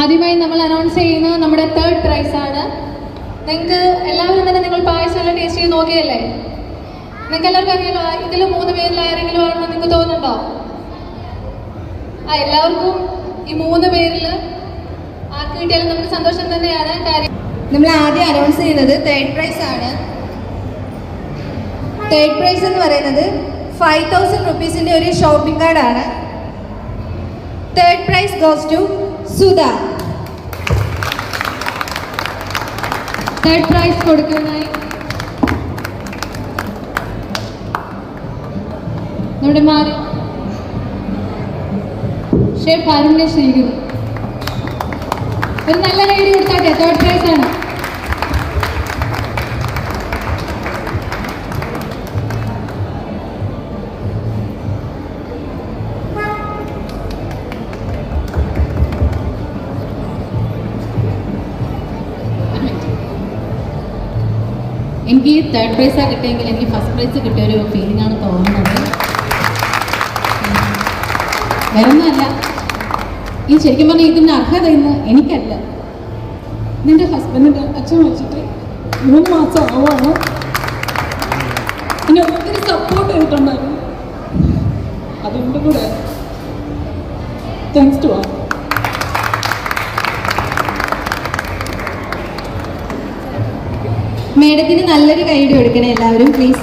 ആദ്യമായി നമ്മൾ അനൗൺസ് ചെയ്യുന്നത് നമ്മുടെ തേർഡ് പ്രൈസ് ആണ്. നിങ്ങൾക്ക് എല്ലാവരും തന്നെ നിങ്ങൾ പായസം എല്ലാം ടേസ്റ്റ് ചെയ്ത് നോക്കിയല്ലേ? നിങ്ങൾക്ക് എല്ലാവർക്കും അറിയാലോ ഇതിൽ മൂന്ന് പേരിൽ ആരെങ്കിലും ആണെന്ന് നിങ്ങൾക്ക് തോന്നുന്നുണ്ടോ? ആ എല്ലാവർക്കും ഈ മൂന്ന് പേരിൽ ആർക്ക് കിട്ടിയാലും നമുക്ക് സന്തോഷം തന്നെയാണ്. കാര്യം നമ്മൾ ആദ്യം അനൗൺസ് ചെയ്യുന്നത് തേർഡ് പ്രൈസ് ആണ്. തേർഡ് പ്രൈസ് എന്ന് പറയുന്നത് ഫൈവ് തൗസൻഡ് റുപ്പീസിന്റെ ഒരു ഷോപ്പിംഗ് കാർഡാണ് third prize goes to Sudha. Third prize കൊടുക്കാനായി നമ്മുടെ മാറി. ഷേഫ് അരുണിനെ ക്ഷണിക്കുന്നു ഒരു നല്ല കൈഡി കൊടുത്താട്ടെ തേർഡ് എനിക്ക് ഈ തേർഡ് പ്രൈസാണ് കിട്ടിയെങ്കിൽ എനിക്ക് ഫസ്റ്റ് പ്രൈസ് കിട്ടിയ ഒരു ഫീലിംഗ് ആണ് തോന്നുന്നത്. വേറൊന്നുമല്ല ഈ ശരിക്കും പറഞ്ഞാൽ ഇതിന്റെ അർഹത ഇന്ന് എനിക്കല്ല. നിന്റെ ഹസ്ബൻഡിന്റെ അച്ഛൻ വെച്ചിട്ട് മൂന്ന് മാസം ആവുകയാണ് എന്നെ ഒത്തിരി സപ്പോർട്ട് ചെയ്തിട്ടുണ്ടായിരുന്നു അതുകൊണ്ട് കൂടെ താങ്ക്സ് ടു ആ മേഡത്തിന് നല്ലൊരു ഗൈഡ് കൊടുക്കണേ എല്ലാവരും പ്ലീസ്